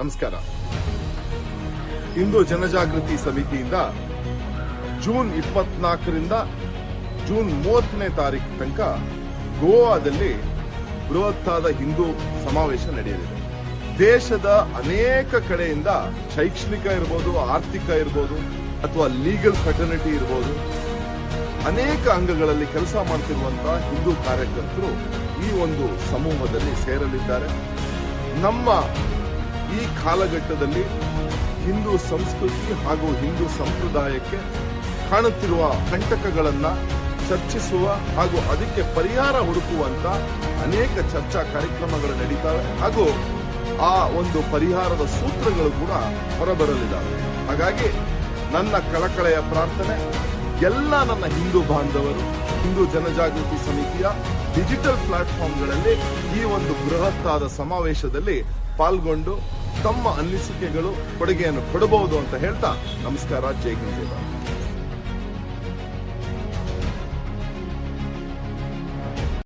ನಮಸ್ಕಾರ. ಹಿಂದೂ ಜನಜಾಗೃತಿ ಸಮಿತಿಯಿಂದ ಜೂನ್ ಇಪ್ಪತ್ನಾಲ್ಕರಿಂದ ಜೂನ್ ಮೂವತ್ತನೇ ತಾರೀಕು ತನಕ ಗೋವಾದಲ್ಲಿ ಬೃಹತ್ತಾದ ಹಿಂದೂ ಸಮಾವೇಶ ನಡೆಯಲಿದೆ. ದೇಶದ ಅನೇಕ ಕಡೆಯಿಂದ ಶೈಕ್ಷಣಿಕ ಇರ್ಬೋದು, ಆರ್ಥಿಕ ಇರ್ಬೋದು, ಅಥವಾ ಲೀಗಲ್ ಫೆಟರ್ನಿಟಿ ಇರ್ಬೋದು, ಅನೇಕ ಅಂಗಗಳಲ್ಲಿ ಕೆಲಸ ಮಾಡ್ತಿರುವಂತಹ ಹಿಂದೂ ಕಾರ್ಯಕರ್ತರು ಈ ಒಂದು ಸಮೂಹದಲ್ಲಿ ಸೇರಲಿದ್ದಾರೆ. ನಮ್ಮ ಈ ಕಾಲಘಟ್ಟದಲ್ಲಿ ಹಿಂದೂ ಸಂಸ್ಕೃತಿ ಹಾಗೂ ಹಿಂದೂ ಸಂಪ್ರದಾಯಕ್ಕೆ ಕಾಣುತ್ತಿರುವ ಕಂಟಕಗಳನ್ನ ಚರ್ಚಿಸುವ ಹಾಗೂ ಅದಕ್ಕೆ ಪರಿಹಾರ ಹುಡುಕುವಂತ ಅನೇಕ ಚರ್ಚಾ ಕಾರ್ಯಕ್ರಮಗಳು ನಡೀತವೆ ಹಾಗೂ ಆ ಒಂದು ಪರಿಹಾರದ ಸೂತ್ರಗಳು ಕೂಡ ಹೊರಬರಲಿದ್ದಾವೆ ಹಾಗಾಗಿ ನನ್ನ ಕಳಕಳೆಯ ಪ್ರಾರ್ಥನೆ, ಎಲ್ಲ ನನ್ನ ಹಿಂದೂ ಬಾಂಧವರು, ಹಿಂದೂ ಜನಜಾಗೃತಿ ಸಮಿತಿಯ ಡಿಜಿಟಲ್ ಪ್ಲಾಟ್ಫಾರ್ಮ್ಗಳಲ್ಲಿ ಈ ಒಂದು ಬೃಹತ್ತಾದ ಸಮಾವೇಶದಲ್ಲಿ ಪಾಲ್ಗೊಂಡು ತಮ್ಮ ಅನಿಸಿಕೆಗಳು ಕೊಡುಗೆಯನ್ನು ಕೊಡಬಹುದು ಅಂತ ಹೇಳ್ತಾ ನಮಸ್ಕಾರ ಜೈ ಹಿಂದ್.